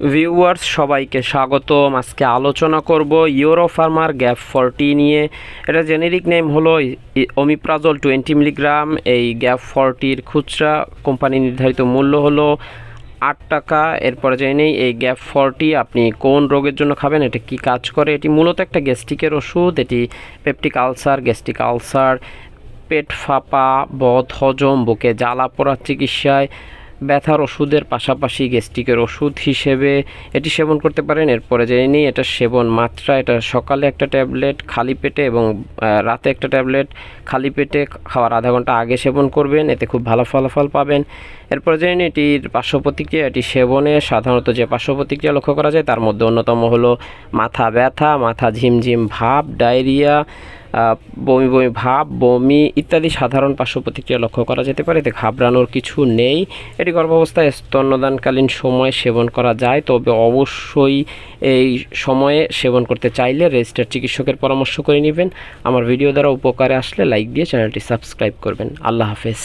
Viewers সবাইকে স্বাগতম। আজকে আলোচনা করব ইউরোফার্মার গ্যাপ ফর্টি নিয়ে। এটা জেনেরিক নেম হলো অমিপ্রাজল টোয়েন্টি মিলিগ্রাম এই গ্যাপ ফর্টির খুচরা কোম্পানি নির্ধারিত মূল্য হলো আট টাকা। এরপরে জেনে নেই, এই গ্যাপ ফর্টি আপনি কোন রোগের জন্য খাবেন? এটা কি কাজ করে? এটি মূলত একটা গ্যাস্ট্রিকের ওষুধ। এটি পেপটিক আলসার, গ্যাস্ট্রিক আলসার, পেট ফাঁপা বদ হজম বুকে জ্বালা পোড়ার চিকিৎসায় ব্যথার ওষুধের পাশাপাশি গ্যাস্ট্রিকের ওষুধ হিসেবে এটি সেবন করতে পারেন। এরপরে জেনে নিই, এটা সেবন মাত্রা, এটা সকালে একটা ট্যাবলেট, খালি পেটে এবং রাতে একটা ট্যাবলেট, খালি পেটে খাওয়ার আধা ঘণ্টা আগে সেবন করবেন, এতে খুব ভালো ফলাফল পাবেন। এরপরে জেনে নিই, এটির পার্শ্ব প্রতিক্রিয়া এটি সেবনে সাধারণত যে পার্শ্ব প্রতিক্রিয়া লক্ষ্য করা যায়, তার মধ্যে অন্যতম হলো মাথা ব্যথা, মাথা ঝিমঝিম ভাব, ডায়রিয়া বমি বমি ভাব, বমি ইত্যাদি সাধারণ পার্শ্ব প্রতিক্রিয়া লক্ষ্য করা যেতে পারে। এতে ঘাবড়ানোর কিছু নেই। এটি গর্ভাবস্থায় স্তন্যদানকালীন সময়ে সেবন করা যায়, তবে অবশ্যই এই সময়ে সেবন করতে চাইলে রেজিস্টার চিকিৎসকের পরামর্শ করে নেবেন। আমার ভিডিও দ্বারা উপকারে আসলে লাইক দিয়ে চ্যানেলটি সাবস্ক্রাইব করবেন। আল্লাহ হাফেজ।